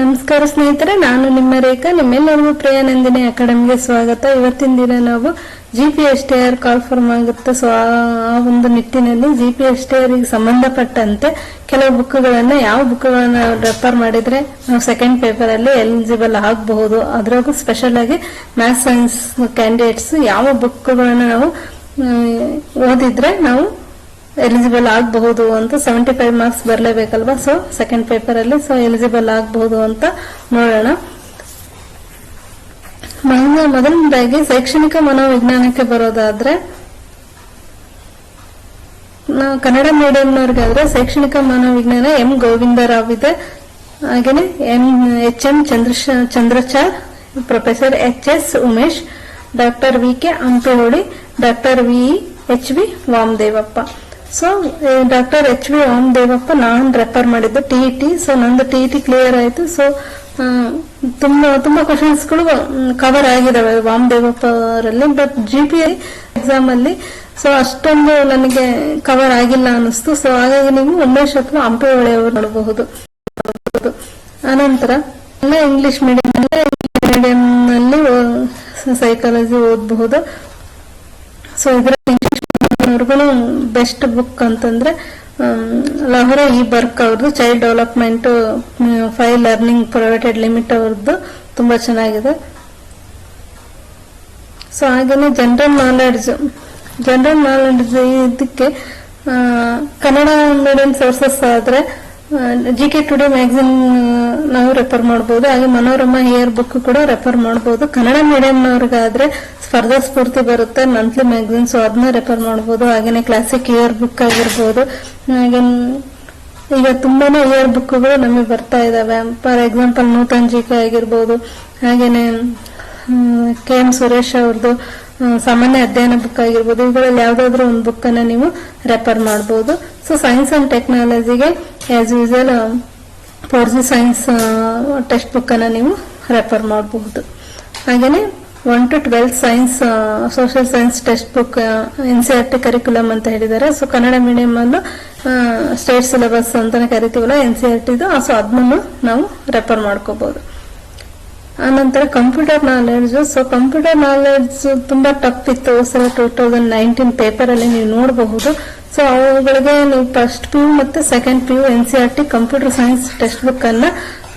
ನಮಸ್ಕಾರ ಸ್ನೇಹಿತರೆ, ನಾನು ನಿಮ್ಮ ರೇಖಾ. ನಿಮ್ಮೆಲ್ಲರಿಗೂ ಪ್ರಿಯಾನಂದಿನಿ ಅಕಾಡೆಮಿಗೆ ಸ್ವಾಗತ. ಇವತ್ತಿನ ದಿನ ನಾವು G P S T R call form ಆಗುತ್ತೆ. ಸೊ ಆ ಒಂದು ನಿಟ್ಟಿನಲ್ಲಿ G P S T R ಸಂಬಂಧಪಟ್ಟಂತೆ ಕೆಲವು ಬುಕ್ಗಳನ್ನು ಯಾವ ಬುಕ್ಗಳನ್ನು ರೆಫರ್ ಮಾಡಿದ್ರೆ ನಾವು ಸೆಕೆಂಡ್ ಪೇಪರ್ ಅಲ್ಲಿ ಎಲಿಜಿಬಲ್ ಆಗಬಹುದು. ಅದ್ರಾಗೂ ಸ್ಪೆಷಲ್ ಆಗಿ ಮ್ಯಾಥ್ಸ್ ಸೈನ್ಸ್ ಕ್ಯಾಂಡಿಡೇಟ್ಸ್ ಯಾವ ಬುಕ್ಗಳನ್ನು ನಾವು ಓದಿದ್ರೆ ನಾವು ಎಲಿಜಿಬಲ್ ಆಗಬಹುದು ಅಂತ ಸೆವೆಂಟಿ ಫೈವ್ ಮಾರ್ಕ್ಸ್ ಬರಲೇಬೇಕಲ್ವಾ? ಸೊ ಸೆಕೆಂಡ್ ಪೇಪರ್ ಅಲ್ಲಿ ಸೊ ಎಲಿಜಿಬಲ್ ಆಗಬಹುದು ಅಂತ ನೋಡೋಣ. ಮೊದಲನೇದಾಗಿ ಶೈಕ್ಷಣಿಕ ಮನೋವಿಜ್ಞಾನಕ್ಕೆ ಬರೋದಾದ್ರೆ ನಾವು ಕನ್ನಡ ಮೀಡಿಯಂನವ್ರಿಗಾದ್ರೆ ಶೈಕ್ಷಣಿಕ ಮನೋವಿಜ್ಞಾನ ಎಂ ಗೋವಿಂದರಾವ್ ಇದೆ. ಹಾಗೇನೆ M, H M Chandrachar, professor H S Umesh, doctor V K Hampiholi doctor V H V Vamadevappa. So doctor H V Vamadevappa ನಾನು ರೆಫರ್ ಮಾಡಿದ್ದು ಟಿ ಟಿ ಸೊ ನಂದು ಟಿ ಟಿ ಕ್ಲಿಯರ್ ಆಯ್ತು. ಸೊ ತುಂಬಾ ತುಂಬಾ ಕ್ವಶನ್ಸ್ಗಳು cover ಆಗಿದಾವೆ ವಾಮದೇವಪ್ಪ ಅವರಲ್ಲಿ but G P I exam ಅಲ್ಲಿ ಸೊ ಅಷ್ಟೊಂದು ನನಗೆ ಕವರ್ ಆಗಿಲ್ಲ ಅನಿಸ್ತು ಸೊ ಹಾಗಾಗಿ ನೀವು ಉಮೇಶ್ ಅಥವಾ ಹಂಪೆ ಒಳೆಯವರು ನೋಡಬಹುದು. ಅನಂತರ, ಎಲ್ಲ ಇಂಗ್ಲಿಷ್ ಮೀಡಿಯಂ ಮೀಡಿಯಂ ಅಲ್ಲಿ ಸೈಕಾಲಜಿ ಓದಬಹುದು. ಸೊ ಇದರ ಇಂಗ್ಲಿಷ್ ಬೆಸ್ಟ್ ಬುಕ್ ಅಂತಂದ್ರೆ ಲಹೋರಾ ಇ ಬರ್ಕ್ ಅವ್ರದ್ದು child development five learning private limited ಅವ್ರದ್ದು ತುಂಬಾ ಚೆನ್ನಾಗಿದೆ. ಸೊ ಹಾಗೇನೆ ಜನರಲ್ ನಾಲೆಡ್ಜ್ ಜನರಲ್ ನಾಲೆಡ್ಜ್ ಇದಕ್ಕೆ ಕನ್ನಡ ಮೀಡಿಯಂ ಸೋರ್ಸಸ್ ಆದ್ರೆ ಜಿ ಕೆ ಟುಡೇ ಮ್ಯಾಗಝಿನ್ ನಾವು ರೆಫರ್ ಮಾಡಬಹುದು ಹಾಗೆ ಮನೋರಮ ಇಯರ್ ಬುಕ್ ಕೂಡ ರೆಫರ್ ಮಾಡಬಹುದು ಕನ್ನಡ ಮೀಡಿಯಂನವ್ರಿಗಾದ್ರೆ ಸ್ಪರ್ಧಾ ಸ್ಫೂರ್ತಿ ಬರುತ್ತೆ. ಮಂತ್ಲಿ ಮ್ಯಾಗಝಿನ್ ಸೊ ಅದನ್ನ ರೆಫರ್ ಮಾಡಬಹುದು ಹಾಗೇನೆ ಕ್ಲಾಸಿಕ್ ಇಯರ್ ಬುಕ್ ಆಗಿರ್ಬೋದು. ಹಾಗೆ, ಈಗ ತುಂಬಾನೇ ಇಯರ್ ಬುಕ್ಗಳು ನಮಗೆ ಬರ್ತಾ ಇದಾವೆ. For example Nutan G K ಆಗಿರ್ಬೋದು. ಹಾಗೇನೆ ಕೆ ಎಂ ಸುರೇಶ್ ಅವ್ರದ್ದು ಸಾಮಾನ್ಯ ಅಧ್ಯಯನ ಬುಕ್ ಆಗಿರ್ಬೋದು. ಇವುಗಳಲ್ಲಿ ಯಾವ್ದಾದ್ರು ಒಂದು ಬುಕ್ ಅನ್ನ ನೀವು ರೆಫರ್ ಮಾಡಬಹುದು so science and ಟೆಕ್ನಾಲಜಿಗೆ as usual four G science text book ಅನ್ನ ನೀವು ರೆಫರ್ ಮಾಡಬಹುದು. ಹಾಗೇನೆ one to twelfth science social science text book N C R T curriculum ಅಂತ ಹೇಳಿದ್ದಾರೆ. ಸೊ ಕನ್ನಡ ಮೀಡಿಯಂ ಅನ್ನು ಸ್ಟೇಟ್ ಸಿಲೆಬಸ್ ಅಂತಾನೆ ಕರಿತೀವಲ್ಲ ಎನ್ ಸಿ ಆರ್ ಟಿದು ಸೊ ಅದನ್ನು ನಾವು ರೆಫರ್ ಮಾಡ್ಕೋಬಹುದು. ಆನಂತರ computer knowledge so computer knowledge ತುಂಬಾ ಟಫ್ ಇತ್ತು. ಸಲ ಟೂ ತೌಸಂಡ್ ನೈನ್ಟೀನ್ ಪೇಪರ್ ಅಲ್ಲಿ ನೀವು ನೋಡಬಹುದು. ಸೊ ಅವುಗಳಿಗೆ ನೀವು ಫಸ್ಟ್ ಪಿ ಯು ಮತ್ತೆ second P U N C R T computer science textbook ಅನ್ನ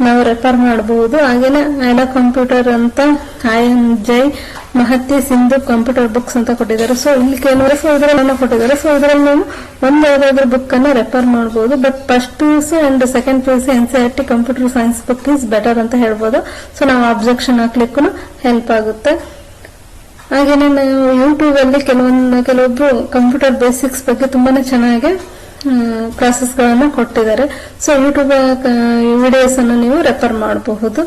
ನಾವು ರೆಫರ್ ಮಾಡಬಹುದು ಹಾಗೇನೆ ಐಡ ಕಂಪ್ಯೂಟರ್ ಅಂತ ಐ ಎನ್ ಜೈ ಮಹತ್ತಿ ಸಿಂಧು ಕಂಪ್ಯೂಟರ್ ಬುಕ್ಸ್ ಅಂತ ಕೊಟ್ಟಿದ್ದಾರೆ. ಸೊ ಇಲ್ಲಿ ಕೆಲವರು ಸೊ ಇದರನ್ನ ಕೊಟ್ಟಿದ್ದಾರೆ. ಸೊ ಅದರಲ್ಲಿ ನೀವು ಒಂದು ಯಾವ್ದಾದ್ರು ಬುಕ್ ಅನ್ನ ರೆಫರ್ ಮಾಡಬಹುದು but first P U C and second P U C N C R T computer science book is better ಅಂತ ಹೇಳ್ಬೋದು. ಸೊ ನಾವು ಅಬ್ಜೆಕ್ಷನ್ ಹಾಕ್ಲಿಕ್ಕೂ ಹೆಲ್ಪ್ ಆಗುತ್ತೆ. ನಾನು ಯೂಟ್ಯೂಬ್ ಅಲ್ಲಿ ಕೆಲವೊಂದು, ಕೆಲವೊಬ್ರು ಕಂಪ್ಯೂಟರ್ ಬೇಸಿಕ್ಸ್ ಬಗ್ಗೆ ತುಂಬಾನೇ ಚೆನ್ನಾಗಿ ಕ್ಲಾಸಸ್ ಗಳನ್ನ ಕೊಟ್ಟಿದ್ದಾರೆ. ಸೊ ಯೂಟ್ಯೂಬ್ ವಿಡಿಯೋಸ್ ಅನ್ನು ನೀವು ರೆಫರ್ ಮಾಡಬಹುದು.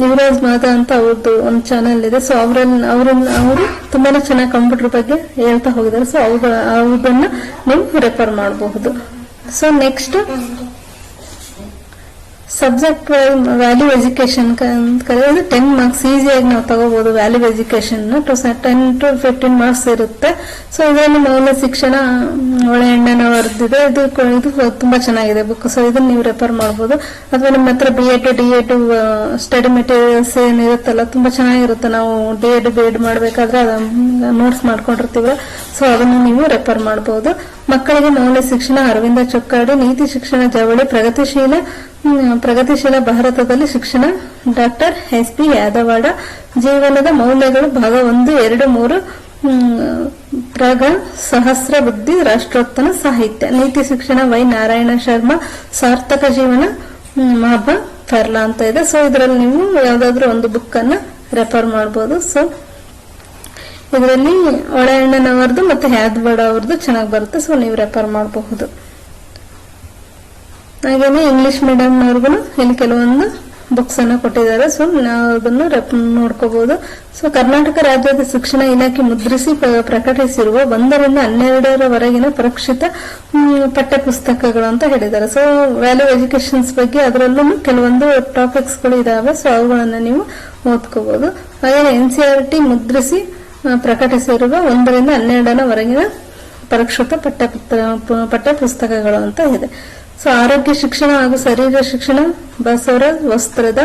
ಯುವರಾಜ್ ಮಾತಾ ಅಂತ ಅವ್ರದ್ದು ಒಂದು ಚಾನೆಲ್ ಇದೆ. ಸೊ ಅವರನ್ನ ಅವ್ರನ್ನ ಅವರು ತುಂಬಾನೇ ಚೆನ್ನಾಗಿ ಕಂಪ್ಯೂಟರ್ ಬಗ್ಗೆ ಹೇಳ್ತಾ ಹೋಗಿದ್ದಾರೆ. ಸೊ ಅವುಗಳ ಅವುಗಳನ್ನ ನೀವು ರೆಫರ್ ಮಾಡಬಹುದು. So next subject value education ಕರೆಯೋದು ಟೆನ್ ಮಾರ್ಕ್ಸ್ ಈಸಿಯಾಗಿ ನಾವು ತಗೋಬಹುದು value education to ten to fifteen marks ಇರುತ್ತೆ. ಸೊ ಇದರಲ್ಲಿ ಮೌಲ್ಯ ಶಿಕ್ಷಣ ಒಳ್ಳೆ ಎಣ್ಣೆನ ವರ್ದಿದೆ ಇದು ಇದು ತುಂಬಾ ಚೆನ್ನಾಗಿದೆ ಬುಕ್ ಸೊ ಇದನ್ನ ನೀವು ರೆಫರ್ ಮಾಡಬಹುದು ಅಥವಾ ನಿಮ್ಮ ಹತ್ರ B Ed D Ed study materials ಏನಿರುತ್ತಲ್ಲ ತುಂಬಾ ಚೆನ್ನಾಗಿರುತ್ತೆ. ನಾವು ಡಿ ಎಡ್ ಬಿ ಎಡ್ ಮಾಡಬೇಕಾದ್ರೆ ನೋಟ್ಸ್ ಮಾಡ್ಕೊಂಡಿರ್ತೀವಿ ಸೊ ಅದನ್ನು ನೀವು ರೆಫರ್ ಮಾಡಬಹುದು ಮಕ್ಕಳಿಗೆ ಮೌಲ್ಯ ಶಿಕ್ಷಣ, ಅರವಿಂದ ಚೊಕ್ಕಾಡಿ, ನೀತಿ ಶಿಕ್ಷಣ, ಜವಳಿ, ಪ್ರಗತಿಶೀಲ ಪ್ರಗತಿಶೀಲ ಭಾರತದಲ್ಲಿ ಶಿಕ್ಷಣ ಡಾಕ್ಟರ್ ಎಸ್ ಪಿ ಯಾದವಾಡ, ಜೀವನದ ಮೌಲ್ಯಗಳು ಭಾಗ ಒಂದು, ಎರಡು, ಮೂರು ಪ್ರಗ, ಸಹಸ್ರ ಬುದ್ಧಿ ರಾಷ್ಟ್ರೋತ್ತನ ಸಾಹಿತ್ಯ. ನೀತಿ ಶಿಕ್ಷಣ, ವೈ ನಾರಾಯಣ ಶರ್ಮಾ, ಸಾರ್ಥಕ ಜೀವನ ಮಾಬ ಫರ್ಲಾ ಅಂತ ಇದೆ. ಸೊ ಇದರಲ್ಲಿ ನೀವು ಯಾವ್ದಾದ್ರು ಒಂದು ಬುಕ್ ಅನ್ನ ರೆಫರ್ ಮಾಡಬಹುದು ಸೊ ಇದರಲ್ಲಿ ಒಳ ಎಣ್ಣನವರದು ಮತ್ತೆ ಹ್ಯಾದ್ಬಡ ಅವ್ರದ್ದು ಚೆನ್ನಾಗಿ ಬರುತ್ತೆ. ಸೊ ನೀವು ರೆಫರ್ ಮಾಡಬಹುದು. ಹಾಗೇನೆ ಇಂಗ್ಲಿಷ್ ಮೀಡಿಯಂನವ್ರಿಗೂ ಇಲ್ಲಿ ಕೆಲವೊಂದು ಬುಕ್ಸ್ ಅನ್ನ ಕೊಟ್ಟಿದ್ದಾರೆ. ಸೊ ನಾವು ಅದನ್ನು ರೆಪ್ ನೋಡ್ಕೋಬಹುದು ಸೊ ಕರ್ನಾಟಕ ರಾಜ್ಯದ ಶಿಕ್ಷಣ ಇಲಾಖೆ ಮುದ್ರಿಸಿ ಪ್ರ- ಪ್ರಕಟಿಸಿರುವ ಒಂದರಿಂದ ಹನ್ನೆರಡರವರೆಗಿನ ಪರೀಕ್ಷಿತ ಪಠ್ಯ ಪುಸ್ತಕಗಳು ಅಂತ ಹೇಳಿದ್ದಾರೆ. ಸೊ ವ್ಯಾಲ್ಯೂ ಎಜುಕೇಶನ್ಸ್ ಬಗ್ಗೆ ಅದರಲ್ಲೂ ಕೆಲವೊಂದು ಟಾಪಿಕ್ಸ್ಗಳು ಇದಾವೆ. ಸೊ ಅವುಗಳನ್ನ ನೀವು ಓದ್ಕೋಬಹುದು ಹಾಗೆ ಎನ್ ಸಿ ಆರ್ ಟಿ ಮುದ್ರಿಸಿ ಪ್ರಕಟಿಸಿರುವ ಒಂದರಿಂದ ಹನ್ನೆರಡರವರೆಗಿನ ಪರೀಕ್ಷಿತ ಪಠ್ಯ ಪಠ್ಯ ಪುಸ್ತಕಗಳು ಅಂತ ಇದೆ. ಸೊ ಆರೋಗ್ಯ ಶಿಕ್ಷಣ ಹಾಗೂ ಶರೀರ ಶಿಕ್ಷಣ ಬಸವರ ವಸ್ತ್ರದ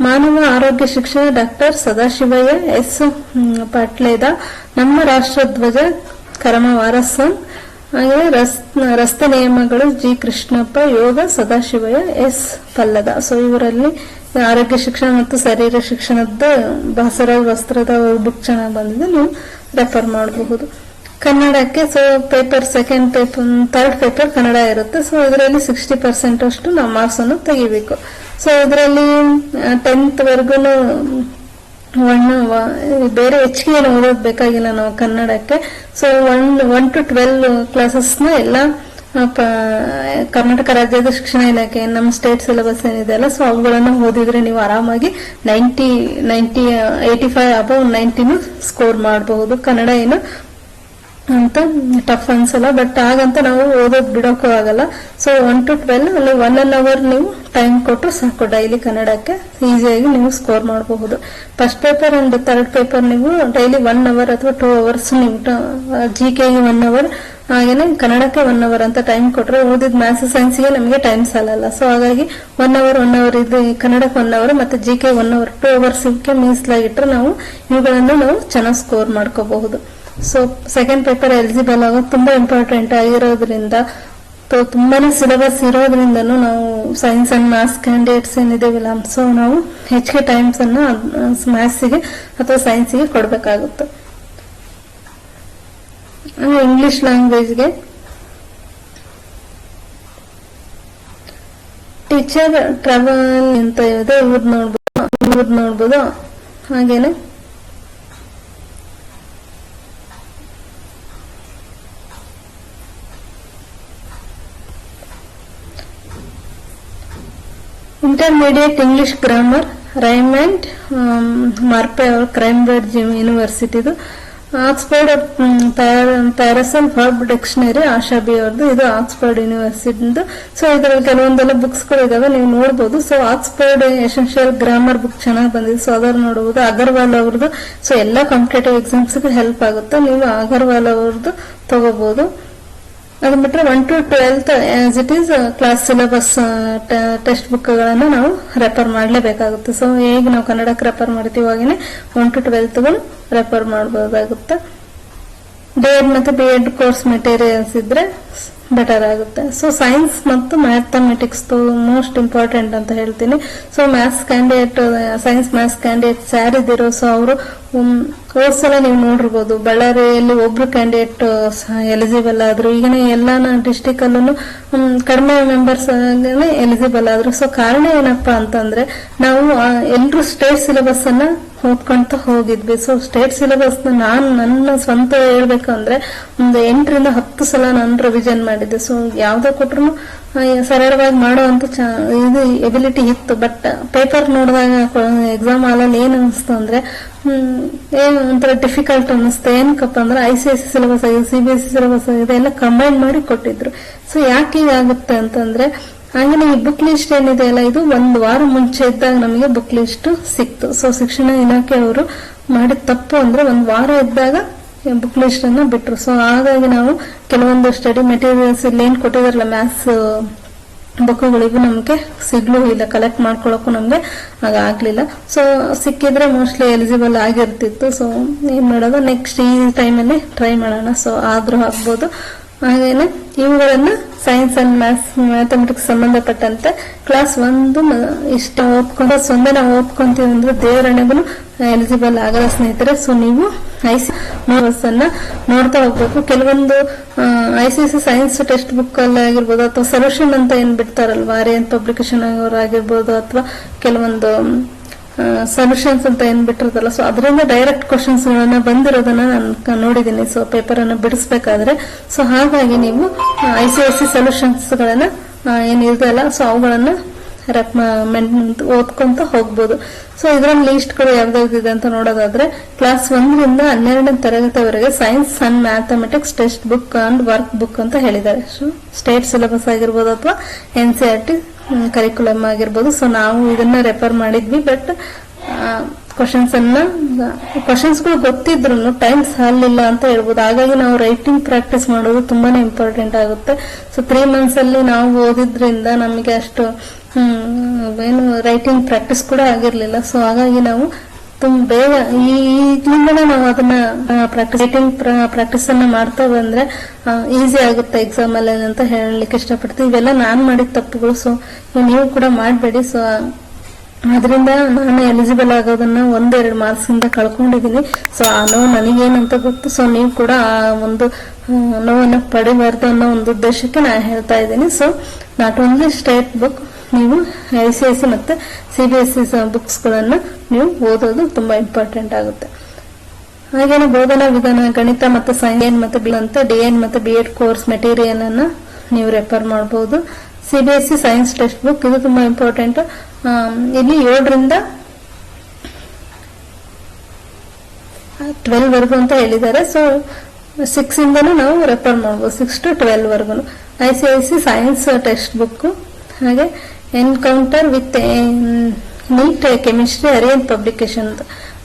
ಮಾನವ ಆರೋಗ್ಯ ಶಿಕ್ಷಣ ಡಾಕ್ಟರ್ ಸದಾಶಿವಯ್ಯ ಎಸ್ ಪಾಟ್ಲೇದ, ನಮ್ಮ ರಾಷ್ಟ್ರಧ್ವಜ ಕರಮ ವಾರಸನ್ ಹಾಗೆ ರಸ್- ರಸ್ತೆ ನಿಯಮಗಳು G Krishnappa, Yoga Sadashivaiah, S Pallada. So ಇವರಲ್ಲಿ ಆರೋಗ್ಯ ಶಿಕ್ಷಣ ಮತ್ತು ಶರೀರ ಶಿಕ್ಷಣದ ಬಸರ ವಸ್ತ್ರದ ಬುಕ್ ಚೆನ್ನಾಗಿ ಬಂದಿದೆ. ನೀವು ರೆಫರ್ ಮಾಡಬಹುದು. ಕನ್ನಡಕ್ಕೆ so paper second paper third paper Kannada ಇರುತ್ತೆ. ಸೊ ಇದರಲ್ಲಿ ಸಿಕ್ಸ್ಟಿ ಪರ್ಸೆಂಟ್ ಅಷ್ಟು ನಾವು ಮಾರ್ಕ್ಸ್ ಅನ್ನು ತೆಗಿಬೇಕು. ಸೊ ಇದರಲ್ಲಿ ಟೆಂತ್ ವರ್ಗು ಒನ್ ಬೇರೆ ಹೆಚ್ಚಿಗೆ ಏನು ಓದೋದು ಬೇಕಾಗಿಲ್ಲ ನಾವು ಕನ್ನಡಕ್ಕೆ. So one one to twelve ಕ್ಲಾಸಸ್ನ ಎಲ್ಲ ಕರ್ನಾಟಕ ರಾಜ್ಯದ ಶಿಕ್ಷಣ ಇಲಾಖೆ ನಮ್ಮ ಸ್ಟೇಟ್ ಸಿಲೆಬಸ್ ಏನಿದೆ ಅಲ್ಲ ಸೊ ಅವುಗಳನ್ನು ಓದಿದ್ರೆ ನೀವು ಆರಾಮಾಗಿ ninety ninety eighty five above ನೈಂಟಿನೂ score ಮಾಡಬಹುದು. ಕನ್ನಡ ಏನು ಅಂತ ಟಫ್ ಅನ್ಸಲ್ಲ ಬಟ್ ಹಾಗಂತ ನಾವು ಓದೋದ್ ಬಿಡೋಕ್ಕೂ ಆಗಲ್ಲ. ಸೊ ಒನ್ ಟು ಟ್ವೆಲ್ ಅಲ್ಲಿ ಒನ್ ಅನ್ ಅವರ್ ನೀವು ಟೈಮ್ ಕೊಟ್ಟು ಸಾಕು ಡೈಲಿ ಕನ್ನಡಕ್ಕೆ. ಈಸಿಯಾಗಿ ನೀವು ಸ್ಕೋರ್ ಮಾಡಬಹುದು. First paper and third paper ನೀವು ಡೈಲಿ ಒನ್ ಅವರ್ ಅಥವಾ ಟೂ ಅವರ್ಸ್ ನೀವು ಜಿ ಕೆಗೆ ಒನ್ ಅವರ್ ಹಾಗೇನೆ ಕನ್ನಡಕ್ಕೆ ಒನ್ ಅವರ್ ಅಂತ ಟೈಮ್ ಕೊಟ್ರೆ ಓದಿದ ಮ್ಯಾಥ್ಸ್ ಸೈನ್ಸ್ಗೆ ನಮಗೆ ಟೈಮ್ ಸಾಲಲ್ಲ. ಸೊ ಹಾಗಾಗಿ ಒನ್ ಅವರ್ ಒನ್ ಅವರ್ ಇದು ಕನ್ನಡಕ್ಕೆ ಒನ್ ಅವರ್ ಮತ್ತೆ G K one hour two hours ಇವಕ್ಕೆ ಮೀಸಲಾಗಿಟ್ರೆ ನಾವು ಇವುಗಳನ್ನು ನಾವು ಚೆನ್ನಾಗಿ ಸ್ಕೋರ್ ಮಾಡ್ಕೋಬಹುದು. ಸೊ ಸೆಕೆಂಡ್ ಪೇಪರ್ ಎಲಿಜಿಬಲ್ ಆಗೋದು ತುಂಬಾ ಇಂಪಾರ್ಟೆಂಟ್ ಆಗಿರೋದ್ರಿಂದ ತುಂಬಾನೇ ಸಿಲೆಬಸ್ ಇರೋದ್ರಿಂದನೂ ನಾವು ಸೈನ್ಸ್ ಅಂಡ್ ಮ್ಯಾಥ್ಸ್ ಕ್ಯಾಂಡಿಡೇಟ್ಸ್ ಏನಿದ್ದೀವಿಲ್ಲ ಸೊ ನಾವು ಹೆಚ್ಚಿಗೆ ಟೈಮ್ಸ್ ಅನ್ನ ಮ್ಯಾಥ್ಸಿಗೆ ಅಥವಾ ಸೈನ್ಸಿಗೆ ಕೊಡಬೇಕಾಗುತ್ತೆ. ಇಂಗ್ಲಿಷ್ ಲ್ಯಾಂಗ್ವೇಜ್ಗೆ ಟೀಚರ್ ಟ್ರಾವೆಲ್ ಅಂತ ಇದೆ ಇವ್ರದ್ ನೋಡ್ಬೋದು ಇವ್ರದ್ ನೋಡ್ಬೋದು. ಹಾಗೇನೆ? Intermediate English grammar Raymond Murphy ಅವರ Cambridge ಯೂನಿವರ್ಸಿಟಿದು Oxford phrasal verb dictionary Asha B ಅವ್ರದ್ದು ಇದು ಆಕ್ಸ್ಫರ್ಡ್ ಯೂನಿವರ್ಸಿಟಿದು ಸೊ ಇದರಲ್ಲಿ ಕೆಲವೊಂದೆಲ್ಲ ಬುಕ್ಸ್ಗಳು ಇದಾವೆ, ನೀವು ನೋಡಬಹುದು so Oxford essential grammar book ಚೆನ್ನಾಗಿ ಬಂದಿದೆ. ಸೊ ಅದರ ನೋಡಬಹುದು ಅಗರ್ವಾಲ್ ಅವ್ರದ್ದು ಸೊ ಎಲ್ಲ ಕಾಂಪಿಟೇಟಿವ್ ಎಕ್ಸಾಮ್ಸ್ ಹೆಲ್ಪ್ ಆಗುತ್ತೆ. ನೀವು ಅಗರ್ವಾಲ್ ಅವ್ರದ್ದು ತಗೋಬಹುದು ಅದು ಬಿಟ್ಟರೆ one to twelfth as it is class syllabus text ಬುಕ್ಗಳನ್ನು ನಾವು ರೆಫರ್ ಮಾಡಲೇಬೇಕಾಗುತ್ತೆ. ಸೊ ಹೇಗೆ ನಾವು ಕನ್ನಡಕ್ಕೆ ರೆಫರ್ ಮಾಡ್ತೀವಿ ಹಾಗೆಯೇ ಒನ್ ಟು ಟ್ವೆಲ್ತ್ಗಳು ರೆಫರ್ ಮಾಡ್ಬೋದಾಗುತ್ತೆ. ಡಿ ಎಡ್ ಮತ್ತು ಬಿ ಎಡ್ ಕೋರ್ಸ್ ಮೆಟೀರಿಯಲ್ಸ್ ಇದ್ರೆ ಬೆಟರ್ ಆಗುತ್ತೆ. ಸೊ ಸೈನ್ಸ್ ಮತ್ತು ಮ್ಯಾಥಮೆಟಿಕ್ಸ್ ಮೋಸ್ಟ್ ಇಂಪಾರ್ಟೆಂಟ್ ಅಂತ ಹೇಳ್ತೀನಿ. So maths candidate science maths candidates ಯಾರಿದ್ದೀರೋ so ಅವರು ಸಲ ನೀವು ನೋಡಿರ್ಬೋದು, ಬಳ್ಳಾರಿಯಲ್ಲಿ ಒಬ್ರು ಕ್ಯಾಂಡಿಡೇಟ್ ಎಲಿಜಿಬಲ್ ಆದ್ರು, ಈಗಿನ ಎಲ್ಲಾನ ಡಿಸ್ಟಿಕ್ ಅಲ್ಲೂ ಕಡಿಮೆ ಮೆಂಬರ್ಸ್ ಎಲಿಜಿಬಲ್ ಆದ್ರು. ಸೊ ಕಾರಣ ಏನಪ್ಪಾ ಅಂತಂದ್ರೆ, ನಾವು ಎಲ್ಲರೂ ಸ್ಟೇಟ್ ಸಿಲೆಬಸ್ ಅನ್ನ ಓದ್ಕೊಂತ ಹೋಗಿದ್ವಿ. ಸೊ ಸ್ಟೇಟ್ ಸಿಲೆಬಸ್ ನಾನು ನನ್ನ ಸ್ವಂತ ಹೇಳ್ಬೇಕಂದ್ರೆ, ಒಂದು ಎಂಟರಿಂದ ಹತ್ತು ಸಲ ನಾನು ರಿವಿಷನ್ ಮಾಡಿದ್ದೆ. ಸೊ ಯಾವ್ದೋ ಕೊಟ್ರು ಸರಳವಾಗಿ ಮಾಡೋ ಅಂತ ಇದು ಎಬಿಲಿಟಿ ಇತ್ತು. ಬಟ್ ಪೇಪರ್ ನೋಡಿದಾಗ ಎಕ್ಸಾಮ್ ಹಾಲಲ್ಲಿ ಏನ್ ಅನಿಸ್ತು ಅಂದ್ರೆ ಏನ್ ಒಂಥರ ಡಿಫಿಕಲ್ಟ್ ಅನಿಸ್ತು ಏನಕ್ಕಪ್ಪ ಅಂದ್ರೆ I C S C syllabus ಆಗಿದೆ C B S C syllabus ಆಗಿದೆ, ಎಲ್ಲ ಕಂಬೈನ್ ಮಾಡಿ ಕೊಟ್ಟಿದ್ರು. ಸೊ ಯಾಕೆ ಹೀಗಾಗುತ್ತೆ ಅಂತಂದ್ರೆ ಹಂಗೆ ಈ ಬುಕ್ ಲಿಸ್ಟ್ ಏನಿದೆ ಅಲ್ಲ, ಇದು ಒಂದು ವಾರ ಮುಂಚೆ ಇದ್ದಾಗ ನಮಗೆ ಬುಕ್ ಲಿಸ್ಟ್ ಸಿಕ್ತು. ಸೊ ಶಿಕ್ಷಣ ಇಲಾಖೆ ಅವರು ಮಾಡಿದ ತಪ್ಪು ಅಂದ್ರೆ, ಒಂದು ವಾರ ಇದ್ದಾಗ ಬುಕ್ ಲಿಸ್ಟ್ ಅನ್ನ ಬಿಟ್ರು. ಸೊ ಹಾಗಾಗಿ ನಾವು ಕೆಲವೊಂದು ಸ್ಟಡಿ ಮೆಟೀರಿಯಲ್ಸ್ ಇಲ್ಲಿ ಏನ್ ಕೊಟ್ಟಿದಾರಲ್ಲ ಮ್ಯಾಥ್ಸ್ ಬುಕ್ಗಳಿಗೂ ನಮಗೆ ಸಿಗ್ಲೂ ಇಲ್ಲ. ಕಲೆಕ್ಟ್ ಮಾಡ್ಕೊಳಕ್ಕೂ ನಮಗೆ ಆಗ್ಲಿಲ್ಲ. ಸೊ ಸಿಕ್ಕಿದ್ರೆ ಮೋಸ್ಟ್ಲಿ ಎಲಿಜಿಬಲ್ ಆಗಿರ್ತಿತ್ತು. ಸೊ ಏನು ಮಾಡೋದು? ನೆಕ್ಸ್ಟ್ ಈ ಟೈಮಲ್ಲಿ ಟ್ರೈ ಮಾಡೋಣ. ಸೊ ಆದರೂ ಆಗ್ಬೋದು. ಹಾಗೇನೆ ಇವುಗಳನ್ನ ಸೈನ್ಸ್ ಅಂಡ್ ಮ್ಯಾಥ್ಸ್ ಮ್ಯಾಥಮೆಟಿಕ್ಸ್ ಸಂಬಂಧಪಟ್ಟಂತೆ ಕ್ಲಾಸ್ ಒಂದು ಇಷ್ಟ ಓದ್ಕೊಂಡು ಒಂದೇ ನಾವು ಓದ್ಕೊಂತೀವಿ ಅಂದ್ರೆ ದೇವರಣೆಗೂ ಎಲಿಜಿಬಲ್ ಆಗಲ್ಲ ಸ್ನೇಹಿತರೆ. ಸೊ ನೀವು ಐ ಸಿ ಅನ್ನ ನೋಡ್ತಾ ಹೋಗ್ಬೇಕು. ಕೆಲವೊಂದು I C C science textbook ಅಲ್ಲಿ ಆಗಿರ್ಬೋದು ಅಥವಾ ಸೊಲ್ಯೂಷನ್ ಅಂತ ಏನ್ ಬಿಡ್ತಾರಲ್ವಾ? ಆರ್ಯನ್ ಪಬ್ಲಿಕೇಶನ್ ಆಗಿರ್ಬೋದು ಅಥವಾ ಕೆಲವೊಂದು ಸೊಲ್ಯೂಷನ್ಸ್ ಅಂತ ಏನ್ ಬಿಟ್ಟಿರ್ತಲ್ಲ ಸೊ ಅದರಿಂದ ಡೈರೆಕ್ಟ್ ಕ್ವಶನ್ಸ್ ಗಳನ್ನ ಬಂದಿರೋದನ್ನ ನಾನು ನೋಡಿದ್ದೀನಿ ಸೊ ಪೇಪರ್ ಅನ್ನು ಬಿಡಿಸ್ಬೇಕಾದ್ರೆ ಸೊ ಹಾಗಾಗಿ ನೀವು I C I C solutions ಗಳನ್ನ ಏನಿರುತ್ತೆ ಏನಿದೆಯಲ್ಲ ಸೊ ಅವುಗಳನ್ನ ಓದ್ಕೊಂತ ಹೋಗ್ಬೋದು. ಸೊ ಇದರಲ್ಲಿ ಲೀಸ್ಟ್ಗಳು ಯಾವ್ದಾವ್ದಿದೆ ಅಂತ ನೋಡೋದಾದ್ರೆ ಕ್ಲಾಸ್ ಒಂದರಿಂದ ಹನ್ನೆರಡನೇ ತರಗತಿವರೆಗೆ science and mathematics textbook and workbook ಅಂತ ಹೇಳಿದ್ದಾರೆ. ಸ್ಟೇಟ್ ಸಿಲೆಬಸ್ ಆಗಿರ್ಬೋದು ಅಥವಾ N C R T curriculum ಆಗಿರ್ಬೋದು. ಸೊ ನಾವು ಇದನ್ನ ರೆಫರ್ ಮಾಡಿದ್ವಿ ಬಟ್ ಕ್ವಶನ್ಸ್ ಅನ್ನ ಕ್ವಶನ್ಸ್ಗಳು ಗೊತ್ತಿದ್ರು ಟೈಮ್ ಸಾಲಿಲ್ಲ ಅಂತ ಹೇಳ್ಬೋದು. ಹಾಗಾಗಿ ನಾವು ರೈಟಿಂಗ್ ಪ್ರಾಕ್ಟೀಸ್ ಮಾಡೋದು ತುಂಬಾನೇ ಇಂಪಾರ್ಟೆಂಟ್ ಆಗುತ್ತೆ. ಸೊ ತ್ರೀ ಮಂತ್ಸ್ ಅಲ್ಲಿ ನಾವು ಓದಿದ್ರಿಂದ ನಮಗೆ ಅಷ್ಟು ಏನು ರೈಟಿಂಗ್ ಪ್ರಾಕ್ಟೀಸ್ ಕೂಡ ಆಗಿರ್ಲಿಲ್ಲ. ಸೊ ಹಾಗಾಗಿ ನಾವು ತುಂಬ ಬೇಗ ಈ ನಾವು ಅದನ್ನ ಪ್ರಾಕ್ಟೀಸ್ ಪ್ರಾಕ್ಟೀಸ್ ಅನ್ನ ಮಾಡ್ತಾ ಬಂದ್ರೆ ಈಸಿ ಆಗುತ್ತೆ ಎಕ್ಸಾಮ್ ಅಲ್ಲಿ ಅಂತ ಹೇಳಲಿಕ್ಕೆ ಇಷ್ಟಪಡ್ತೀವಿ. ಇವೆಲ್ಲ ನಾನ್ ಮಾಡಿದ ತಪ್ಪುಗಳು ಸೊ ನೀವು ಕೂಡ ಮಾಡಬೇಡಿ. ಸೊ ಅದರಿಂದ ನಾನು ಎಲಿಜಿಬಲ್ ಆಗೋದನ್ನ ಒಂದೆರಡು ಮಾರ್ಕ್ಸ್ ಇಂದ ಕಳ್ಕೊಂಡಿದ್ದೀನಿ. ಸೊ ಆ ನೋವು ನನಗೇನಂತ ಗೊತ್ತು? ಸೊ ನೀವು ಕೂಡ ಆ ಒಂದು ನೋವನ್ನ ಪಡಿಬಾರ್ದು ಅನ್ನೋ ಒಂದು ಉದ್ದೇಶಕ್ಕೆ ನಾನು ಹೇಳ್ತಾ ಇದ್ದೀನಿ. So not only state book ನೀವು ಐ ಸಿ ಎಸ್ ಸಿ ಮತ್ತು ಸಿ ಬಿ ಎಸ್ ಸಿ ಬುಕ್ಸ್ಗಳನ್ನು ನೀವು ಓದೋದು ತುಂಬ ಇಂಪಾರ್ಟೆಂಟ್ ಆಗುತ್ತೆ. ಹಾಗೇನೆ ಬೋಧನಾ ವಿಧಾನ, ಗಣಿತ ಮತ್ತು ಸೈನ್ ಮತ್ತು ಬಿ ಅಂತ ಡಿ ಎನ್ ಮತ್ತು ಬಿ ಎಡ್ ಕೋರ್ಸ್ ಮೆಟೀರಿಯಲ್ ಅನ್ನು ನೀವು ರೆಫರ್ ಮಾಡಬಹುದು C B S C science textbook ಇದು ತುಂಬಾ ಇಂಪಾರ್ಟೆಂಟ್ ಇಲ್ಲಿ ಏಳರಿಂದ ಟ್ವೆಲ್ ವರ್ಗು ಅಂತ ಹೇಳಿದ್ದಾರೆ. ಸೊ ಸಿಕ್ಸ್ ಇಂದನೂ ನಾವು ರೆಫರ್ ಮಾಡ್ಬೋದು. ಸಿಕ್ಸ್ ಟು ಟ್ವೆಲ್ ವರ್ಗು I C I C science text book ಹಾಗೆ encounter with NEET chemistry Arihant publication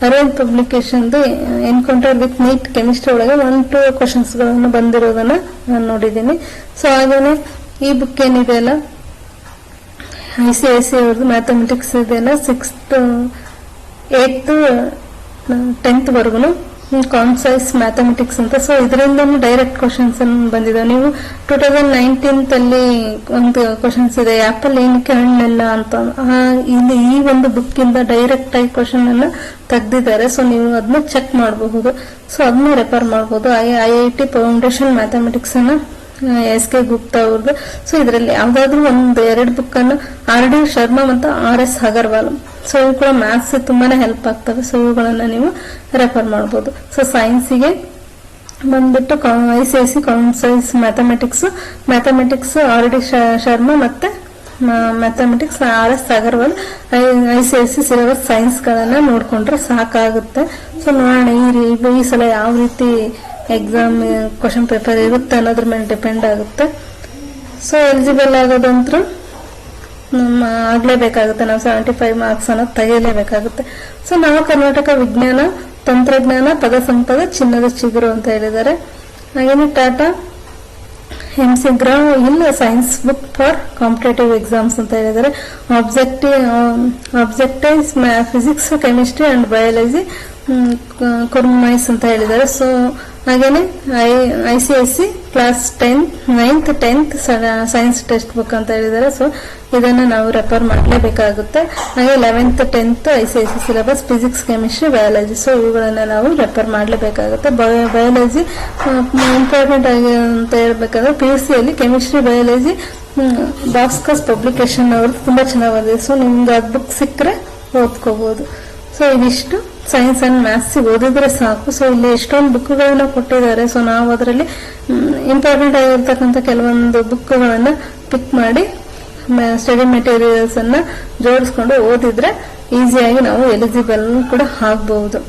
Arihant publication encounter with NEET chemistry ಒಳಗೆ ಒನ್ ಟು ಕ್ವಶನ್ಸ್ಗಳನ್ನು ಬಂದಿರೋದನ್ನ ನಾನು ನೋಡಿದ್ದೀನಿ. ಸೊ ಹಾಗೇನೆ ಈ ಬುಕ್ ಏನಿದೆ ಅಲ್ಲ? ಐ ಸಿ ಐ ಸಿ ಅವ್ರದ್ದು ಮ್ಯಾಥಮೆಟಿಕ್ಸ್ ಇದೆಯಲ್ಲ ಸಿಕ್ಸ್ತ್ ಏತ್ ಟೆಂತ್ ವರ್ಗುನು ಕಾನ್ಸೈಸ್ ಮ್ಯಾಥಮೆಟಿಕ್ಸ್ ಅಂತ. ಸೊ ಇದರಿಂದ ಡೈರೆಕ್ಟ್ ಕ್ವಶನ್ಸ್ ಬಂದಿದೆ. ನೀವು ಟೂ ತೌಸಂಡ್ ನೈನ್ಟೀನ್ತ್ ಅಲ್ಲಿ ಒಂದು ಕ್ವಶನ್ಸ್ ಇದೆ. ಆಪಲ್ ಏನಕ್ಕೆ ಹಣ್ಣೆಲ್ಲ ಅಂತ. ಇಲ್ಲಿ ಈ ಒಂದು ಬುಕ್ ಇಂದ ಡೈರೆಕ್ಟ್ ಆಗಿ ಕ್ವಶನ್ ಅನ್ನ ತೆಗ್ದಿದ್ದಾರೆ. ಸೊ ನೀವು ಅದನ್ನ ಚೆಕ್ ಮಾಡಬಹುದು. ಸೊ ಅದನ್ನ ರೆಫರ್ ಮಾಡಬಹುದು I I I T foundation mathematics ಅನ್ನ ಎಸ್ ಕೆ ಗುಪ್ತಾ ಅವ್ರದ್ದು ಸೊ ಇದರಲ್ಲಿ ಯಾವ್ದಾದ್ರು ಒಂದು ಎರಡು ಬುಕ್ ಅನ್ನು ಆರ್ ಡಿ ಶರ್ಮಾ ಮತ್ತು ಆರ್ ಎಸ್ ಅಗರ್ವಾಲ್ ಸೊ ಇವು ಕೂಡ ಮ್ಯಾಥ್ಸ್ ತುಂಬಾನೇ ಹೆಲ್ಪ್ ಆಗ್ತವೆ. ಸೊ ಇವುಗಳನ್ನ ನೀವು ರೆಫರ್ ಮಾಡಬಹುದು ಸೊ ಸೈನ್ಸಿಗೆ ಬಂದ್ಬಿಟ್ಟು I C I C concise mathematics mathematics R D Sharma ಮತ್ತೆ mathematics R S Agarwal I C I C syllabus science ಗಳನ್ನ ನೋಡ್ಕೊಂಡ್ರೆ ಸಾಕಾಗುತ್ತೆ. ಸೊ ನೋಡೋಣ, ಈ ಈ ಸಲ ಯಾವ ರೀತಿ ಎಕ್ಸಾಮ್ ಕ್ವಶನ್ ಪೇಪರ್ ಇರುತ್ತೆ ಅನ್ನೋದ್ರ ಮೇಲೆ ಡಿಪೆಂಡ್ ಆಗುತ್ತೆ. ಸೊ ಎಲಿಜಿಬಲ್ ಆಗೋದಂತೂ ನಮ್ಮ ಆಗ್ಲೇಬೇಕಾಗುತ್ತೆ. ನಾವು ಸೆವೆಂಟಿ ಫೈವ್ ಮಾರ್ಕ್ಸ್ ಅನ್ನೋದು ತೆಗೆಯಲೇಬೇಕಾಗುತ್ತೆ. ಸೊ ನಾವು ಕರ್ನಾಟಕ ವಿಜ್ಞಾನ, ತಂತ್ರಜ್ಞಾನ, ಪದ ಸಂಪದ, ಚಿನ್ನದ ಚಿಗುರು ಅಂತ ಹೇಳಿದ್ದಾರೆ. ಹಾಗೇನೆ Tata McGraw Hill science book for competitive exams ಅಂತ ಹೇಳಿದ್ದಾರೆ. Objective objectives physics chemistry and biology ಕೊರ್ಮೈಸ್ ಅಂತ ಹೇಳಿದ್ದಾರೆ. ಸೊ ಹಾಗೇನೆ I I C I C class tenth ninth tenth science text book ಅಂತ ಹೇಳಿದ್ದಾರೆ ಸೊ ಇದನ್ನು ನಾವು ರೆಫರ್ ಮಾಡಲೇಬೇಕಾಗುತ್ತೆ. ಹಾಗೆ eleventh tenth I C I C syllabus physics chemistry biology so ಇವುಗಳನ್ನು ನಾವು ರೆಫರ್ ಮಾಡಲೇಬೇಕಾಗುತ್ತೆ. ಬಯಾಲಜಿ ಇಂಪಾರ್ಟೆಂಟ್ ಆಗಿ ಅಂತ ಹೇಳಬೇಕಾದ್ರೆ ಪಿ ಯು ಸಿಯಲ್ಲಿ ಕೆಮಿಸ್ಟ್ರಿ ಬಯಾಲಜಿ ಬಾಸ್ಕಸ್ ಪಬ್ಲಿಕೇಶನ್ ಅವ್ರದ್ದು ತುಂಬ ಚೆನ್ನಾಗಿ ಬಂದಿದೆ ಸೊ ನಿಮ್ಗೆ ಅದು ಬುಕ್ ಸಿಕ್ಕರೆ ಓದ್ಕೋಬೋದು. ಸೊ ಇದಿಷ್ಟು. ಸೈನ್ಸ್ ಅಂಡ್ ಮ್ಯಾಥ್ಸ್ ಓದಿದ್ರೆ ಸಾಕು. ಸೊ ಇಲ್ಲಿ ಎಷ್ಟೊಂದು ಬುಕ್ಗಳನ್ನ ಕೊಟ್ಟಿದ್ದಾರೆ. ಸೊ ನಾವು ಅದರಲ್ಲಿ ಇಂಪಾರ್ಟೆಂಟ್ ಆಗಿರ್ತಕ್ಕಂಥ ಕೆಲವೊಂದು ಬುಕ್ಗಳನ್ನ ಪಿಕ್ ಮಾಡಿ ಸ್ಟಡಿ ಮೆಟೀರಿಯಲ್ಸ್ ಅನ್ನ ಜೋಡಿಸ್ಕೊಂಡು ಓದಿದ್ರೆ ಈಸಿಯಾಗಿ ನಾವು ಎಲಿಜಿಬಲ್ ಕೂಡ ಆಗ್ಬಹುದು.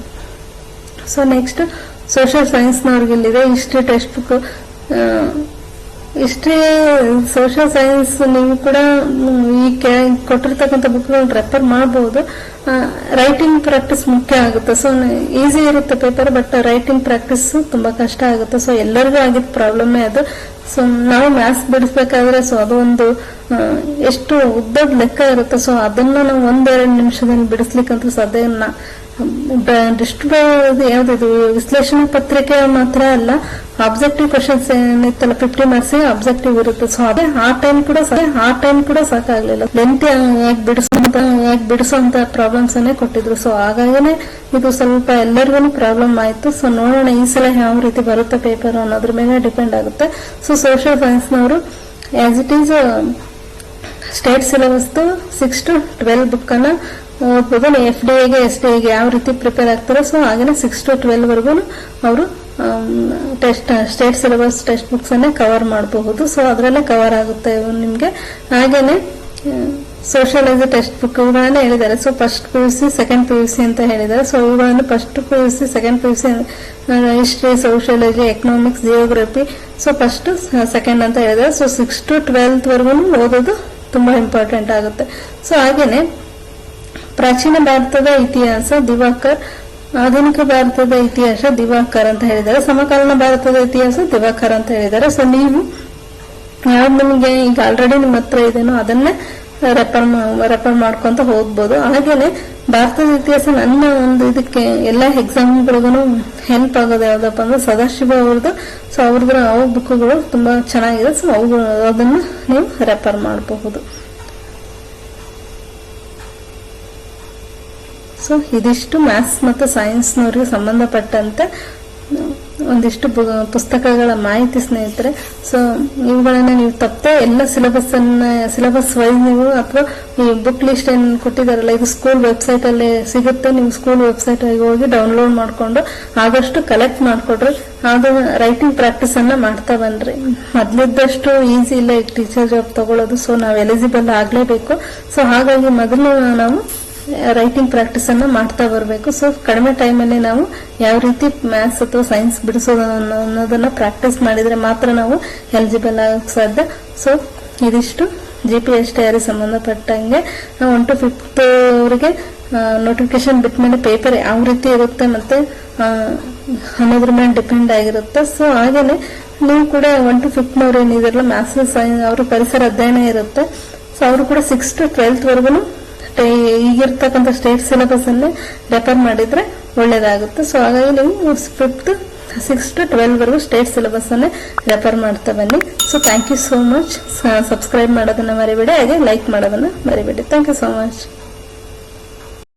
ಸೊ ನೆಕ್ಸ್ಟ್ ಸೋಷಿಯಲ್ ಸೈನ್ಸ್ನವ್ರಿಗೆ ಇಲ್ಲಿದೆ. History text book history social science ನೀವು ಕೂಡ ಈ ಕೊಟ್ಟಿರ್ತಕ್ಕಂಥ ಬುಕ್ಗಳನ್ನ ರೆಫರ್ ಮಾಡಬಹುದು ರೈಟಿಂಗ್ ಪ್ರಾಕ್ಟೀಸ್ ಮುಖ್ಯ ಆಗುತ್ತೆ. ಸೊ ಈಸಿ ಇರುತ್ತೆ ಪೇಪರ್ ಬಟ್ ರೈಟಿಂಗ್ ಪ್ರಾಕ್ಟೀಸ್ ತುಂಬಾ ಕಷ್ಟ ಆಗುತ್ತೆ. ಸೊ ಎಲ್ಲರಿಗೂ ಆಗಿದ್ದ ಪ್ರಾಬ್ಲಮ್ಮೇ ಅದು. ಸೊ ನಾವು ಮ್ಯಾಥ್ಸ್ ಬಿಡಿಸ್ಬೇಕಾದ್ರೆ ಸೊ ಅದು ಒಂದು ಎಷ್ಟು ಉದ್ದದ ಲೆಕ್ಕ ಇರುತ್ತೆ. ಸೊ ಅದನ್ನ ನಾವು ಒಂದೆರಡು ನಿಮಿಷದಲ್ಲಿ ಬಿಡಿಸ್ಲಿಕ್ಕಂತೂ ಸಾಧ್ಯ ಡಿಸ್ಟ್ರಿಬ್ಯೂ ಯಾವ್ದು ವಿಶ್ಲೇಷಣಾ ಪತ್ರಿಕೆ ಮಾತ್ರ ಅಲ್ಲ ಆಬ್ಜೆಕ್ಟಿವ್ ಕ್ವಶನ್ಸ್ ಏನಿತ್ತಲ್ಲ ಫಿಫ್ಟಿ ಮಾರ್ಕ್ಸ್ ಆಬ್ಜೆಕ್ಟಿವ್ ಇರುತ್ತೆ. ಸೊ ಅದೇ ಆ ಟೈಮ್ ಕೂಡ ಆ ಟೈಮ್ ಕೂಡ ಸಾಕಾಗ್ಲಿಲ್ಲ ಲೆಂತ್ ಯಾಕೆ ಬಿಡಿಸುವಂತ ಯಾಕೆ ಬಿಡಿಸುವಂತ ಪ್ರಾಬ್ಲಮ್ಸ್ ಅನ್ನೇ ಕೊಟ್ಟಿದ್ರು. ಸೊ ಹಾಗಾಗಿನೇ ಇದು ಸ್ವಲ್ಪ ಎಲ್ಲರಿಗೂ ಪ್ರಾಬ್ಲಮ್ ಆಯ್ತು. ಸೊ ನೋಡೋಣ ಈ ಸಲ ಯಾವ ರೀತಿ ಬರುತ್ತೆ ಪೇಪರ್ ಅನ್ನೋದ್ರ ಮೇಲೆ ಡಿಪೆಂಡ್ ಆಗುತ್ತೆ. ಸೊ ಸೋಷಿಯಲ್ ಸೈನ್ಸ್ನವರು ಆಸ್ ಇಟ್ ಈಸ್ ಸ್ಟೇಟ್ ಸಿಲೆಬಸ್ದು ಸಿಕ್ಸ್ ಟು ಟ್ವೆಲ್ ಬುಕ್ ಓದ್ಬೋದು ಎಫ್ ಡಿ ಎಗೆ ಎಸ್ ಡಿ ಎಗೆ ಯಾವ ರೀತಿ ಪ್ರಿಪೇರ್ ಆಗ್ತಾರೋ ಸೊ ಹಾಗೆ ಸಿಕ್ಸ್ ಟು ಟ್ವೆಲ್ ವರ್ಗೂ ಅವರು test state syllabus text books ಅನ್ನೇ ಕವರ್ ಮಾಡಬಹುದು. ಸೊ ಅದರಲ್ಲೇ ಕವರ್ ಆಗುತ್ತೆ ನಿಮಗೆ. ಹಾಗೇನೆ ಸೋಷಿಯಾಲಜಿ ಟೆಕ್ಸ್ಟ್ ಬುಕ್ ಇವುಗಳನ್ನ ಹೇಳಿದ್ದಾರೆ. So first P U C second P U C ಅಂತ ಹೇಳಿದ್ದಾರೆ. ಸೊ ಇವುಗಳನ್ನು first P U C second P U C history sociology economics geography so first second ಅಂತ ಹೇಳಿದ್ದಾರೆ. ಸೊ ಸಿಕ್ಸ್ ಟು ಟ್ವೆಲ್ತ್ ವರ್ಗೂ ಓದೋದು ತುಂಬಾ ಇಂಪಾರ್ಟೆಂಟ್ ಆಗುತ್ತೆ. ಸೊ ಹಾಗೇನೆ ಪ್ರಾಚೀನ ಭಾರತದ ಇತಿಹಾಸ ದಿವಾಕರ್, ಆಧುನಿಕ ಭಾರತದ ಇತಿಹಾಸ ದಿವಾಕರ್ ಅಂತ ಹೇಳಿದ್ದಾರೆ. ಸಮಕಾಲೀನ ಭಾರತದ ಇತಿಹಾಸ ದಿವಾಕರ್ ಅಂತ ಹೇಳಿದ್ದಾರೆ. ಸೊ ನೀವು ಯಾವ್ದು ನಿಮಗೆ ಈಗ ಆಲ್ರೆಡಿ ನಿಮ್ಮ ಹತ್ರ ಇದೇನೋ ಅದನ್ನೇ ರೆಫರ್ ರೆಫರ್ ಮಾಡ್ಕೊಂತ ಹೋಗ್ಬೋದು. ಹಾಗೇನೆ ಭಾರತದ ಇತಿಹಾಸ ನನ್ನ ಒಂದು ಇದಕ್ಕೆ ಎಲ್ಲ ಎಕ್ಸಾಮ್ಗಳಿಗೂ ಹೆಲ್ಪ್ ಆಗೋದು ಯಾವ್ದಪ್ಪ ಅಂದ್ರೆ ಸದಾಶಿವ ಅವ್ರದ್ದು. ಸೊ ಅವ್ರದ್ದು ಅವು ಬುಕ್ಗಳು ತುಂಬಾ ಚೆನ್ನಾಗಿದೆ. ಸೊ ಅವು ಅದನ್ನು ನೀವು ರೆಫರ್ ಮಾಡಬಹುದು. ಸೊ ಇದಿಷ್ಟು ಮ್ಯಾಥ್ಸ್ ಮತ್ತು ಸೈನ್ಸ್ನವ್ರಿಗೆ ಸಂಬಂಧಪಟ್ಟಂತೆ ಒಂದಿಷ್ಟು ಪುಸ್ತಕಗಳ ಮಾಹಿತಿ ಸ್ನೇಹಿತರೆ. ಸೊ ಇವುಗಳನ್ನು ನೀವು ತಪ್ಪದೆ ಎಲ್ಲ ಸಿಲೆಬಸ್ ಅನ್ನ ಸಿಲೆಬಸ್ ವೈಸ್ ನೀವು ಅಥವಾ ಈ ಬುಕ್ ಲಿಸ್ಟ್ ಏನು ಕೊಟ್ಟಿದ್ದಾರಲ್ಲ ಇದು ಸ್ಕೂಲ್ ವೆಬ್ಸೈಟ್ ಅಲ್ಲಿ ಸಿಗುತ್ತೆ. ನೀವು ಸ್ಕೂಲ್ ವೆಬ್ಸೈಟ್ ಹೋಗಿ ಡೌನ್ಲೋಡ್ ಮಾಡಿಕೊಂಡು ಆದಷ್ಟು ಕಲೆಕ್ಟ್ ಮಾಡಿಕೊಡ್ರಿ. ಅದು ರೈಟಿಂಗ್ ಪ್ರಾಕ್ಟೀಸ್ ಅನ್ನ ಮಾಡ್ತಾ ಬನ್ರಿ. ಮೊದ್ಲಿದ್ದಷ್ಟು ಈಸಿ ಇಲ್ಲ, ಈಗ ಟೀಚರ್ ಜಾಬ್ ತಗೊಳ್ಳೋದು ಸೊ ನಾವು ಎಲಿಜಿಬಲ್ ಆಗಲೇಬೇಕು. ಸೊ ಹಾಗಾಗಿ ಮೊದಲು ನಾವು ರೈಟಿಂಗ್ ಪ್ರಾಕ್ಟೀಸ್ ಅನ್ನ ಮಾಡ್ತಾ ಬರಬೇಕು. ಸೊ ಕಡಿಮೆ ಟೈಮಲ್ಲಿ ನಾವು ಯಾವ ರೀತಿ ಮ್ಯಾಥ್ಸ್ ಅಥವಾ ಸೈನ್ಸ್ ಬಿಡಿಸೋದು ಅನ್ನೋ- ಅನ್ನೋದನ್ನ ಪ್ರಾಕ್ಟೀಸ್ ಮಾಡಿದ್ರೆ ಮಾತ್ರ ನಾವು ಎಲಿಜಿಬಲ್ ಆಗಕ್ಕೆ ಸಾಧ್ಯ. ಸೊ ಇದಿಷ್ಟು. ಜಿ ಪಿ ಎಸ್ ಟಿ ಸಂಬಂಧಪಟ್ಟಂಗೆ ಸಂಬಂಧಪಟ್ಟಂಗೆ ಒನ್ ಟು ಫಿಫ್ತ್ ಅವರಿಗೆ ನೋಟಿಫಿಕೇಶನ್ ಬಿಟ್ಟ ಮೇಲೆ ಪೇಪರ್ ಯಾವ ರೀತಿ ಇರುತ್ತೆ ಮತ್ತೆ ಅನ್ನೋದ್ರ ಮೇಲೆ ಡಿಪೆಂಡ್ ಆಗಿರುತ್ತೆ. ಸೊ ಹಾಗೇನೆ ನೀವು ಕೂಡ ಒನ್ ಟು ಫಿಫ್ತ್ನವ್ರು ಏನಿದಾರಲ್ಲ ಮ್ಯಾಥ್ಸ್ ಸೈನ್ಸ್ ಅವರು ಪರಿಸರ ಅಧ್ಯಯನ ಇರುತ್ತೆ. ಸೊ ಅವರು ಕೂಡ ಸಿಕ್ಸ್ ಟು ಟ್ವೆಲ್ತ್ ವರ್ಗು ಈಗಿರ್ತಕ್ಕಂಥ ಸ್ಟೇಟ್ ಸಿಲೆಬಸ್ ಅಲ್ಲೇ ರೆಫರ್ ಮಾಡಿದ್ರೆ ಒಳ್ಳೇದಾಗುತ್ತೆ. ಸೊ ಹಾಗಾಗಿ ನೀವು ಫಿಫ್ತ್ ಸಿಕ್ಸ್ ಟು ಟ್ವೆಲ್ವ್ ವರೆಗೂ ಸ್ಟೇಟ್ ಸಿಲೆಬಸ್ ಅನ್ನೇ ರೆಫರ್ ಮಾಡ್ತಾ ಬನ್ನಿ. So thank you so much subscribe ಮಾಡೋದನ್ನ ಮರಿಬೇಡಿ, ಹಾಗೆ ಲೈಕ್ ಮಾಡೋದನ್ನ ಮರಿಬೇಡಿ. Thank you so much